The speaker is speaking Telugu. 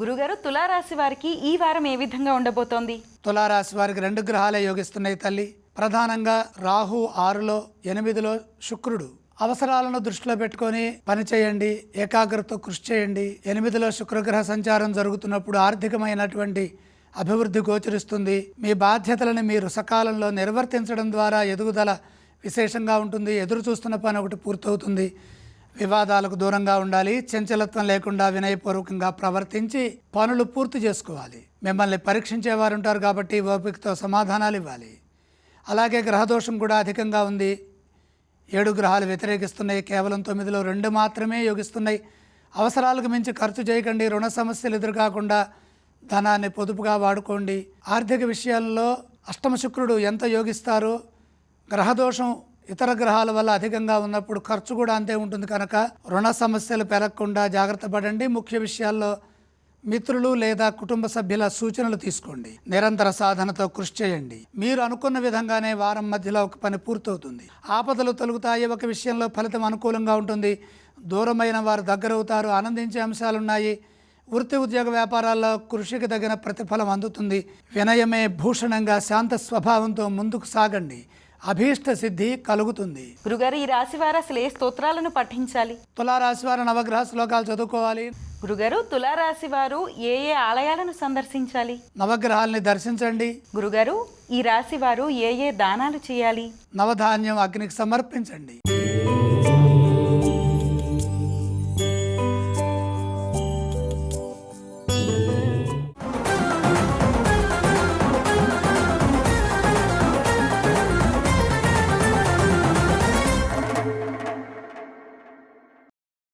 గురుగారు తులారాశి వారికి ఈ వారం ఏ విధంగా ఉండబోతోంది? తులారాశి వారికి రెండు గ్రహాలే యోగిస్తున్నాయి తల్లి. ప్రధానంగా రాహు ఆరులో ఎనిమిదిలో శుక్రుడు. అవసరాలను దృష్టిలో పెట్టుకొని పని చేయండి ఏకాగ్రతతో కృషి చేయండి. ఎనిమిదిలో శుక్రగ్రహ సంచారం జరుగుతున్నప్పుడు ఆర్థికమైనటువంటి అభివృద్ధి గోచరిస్తుంది. మీ బాధ్యతలను మీరు సకాలంలో నిర్వర్తించడం ద్వారా ఎదుగుదల విశేషంగా ఉంటుంది. ఎదురు చూస్తున్న పని ఒకటి పూర్తవుతుంది. వివాదాలకు దూరంగా ఉండాలి చంచలత్వం లేకుండా వినయపూర్వకంగా ప్రవర్తించి పనులు పూర్తి చేసుకోవాలి. మిమ్మల్ని పరీక్షించేవారు ఉంటారు కాబట్టి ఓపికతో సమాధానాలు ఇవ్వాలి. అలాగే గ్రహదోషం కూడా అధికంగా ఉంది. ఏడు గ్రహాలు వ్యతిరేకిస్తున్నాయి. కేవలం తొమ్మిదిలో రెండు మాత్రమే యోగిస్తున్నాయి. అవసరాలకు మించి ఖర్చు చేయకండి. రుణ సమస్యలు ఎదురుకాకుండా ధనాన్ని పొదుపుగా వాడుకోండి. ఆర్థిక విషయాల్లో అష్టమ శుక్రుడు ఎంత యోగిస్తారో గ్రహదోషం ఇతర గ్రహాల వల్ల అధికంగా ఉన్నప్పుడు ఖర్చు కూడా అంతే ఉంటుంది కనుక రుణ సమస్యలు పెరగకుండా జాగ్రత్త పడండి. ముఖ్య విషయాల్లో మిత్రులు లేదా కుటుంబ సభ్యుల సూచనలు తీసుకోండి. నిరంతర సాధనతో కృషి చేయండి. మీరు అనుకున్న విధంగానే వారం మధ్యలో ఒక పని పూర్తవుతుంది. ఆపదలు తొలుగుతాయి. ఒక విషయంలో ఫలితం అనుకూలంగా ఉంటుంది. దూరమైన వారు దగ్గరవుతారు ఆనందించే అంశాలున్నాయి. వృత్తి ఉద్యోగ వ్యాపారాల్లో కృషికి తగిన ప్రతిఫలం అందుతుంది. వినయమే భూషణంగా శాంత స్వభావంతో ముందుకు సాగండి. అభీష్ట సిద్ధి కలుగుతుంది. గురుగారు ఈ రాశి వారు అసలు ఏ స్తోత్రాలను పఠించాలి? తులారాశి వారు నవగ్రహ శ్లోకాలు చదువుకోవాలి. గురుగారు తులారాశి వారు ఏ ఏ ఆలయాలను సందర్శించాలి? నవగ్రహాల్ని దర్శించండి. గురుగారు ఈ రాశి వారు ఏ ఏ దానాలు చేయాలి? నవధాన్యం అగ్నికి సమర్పించండి.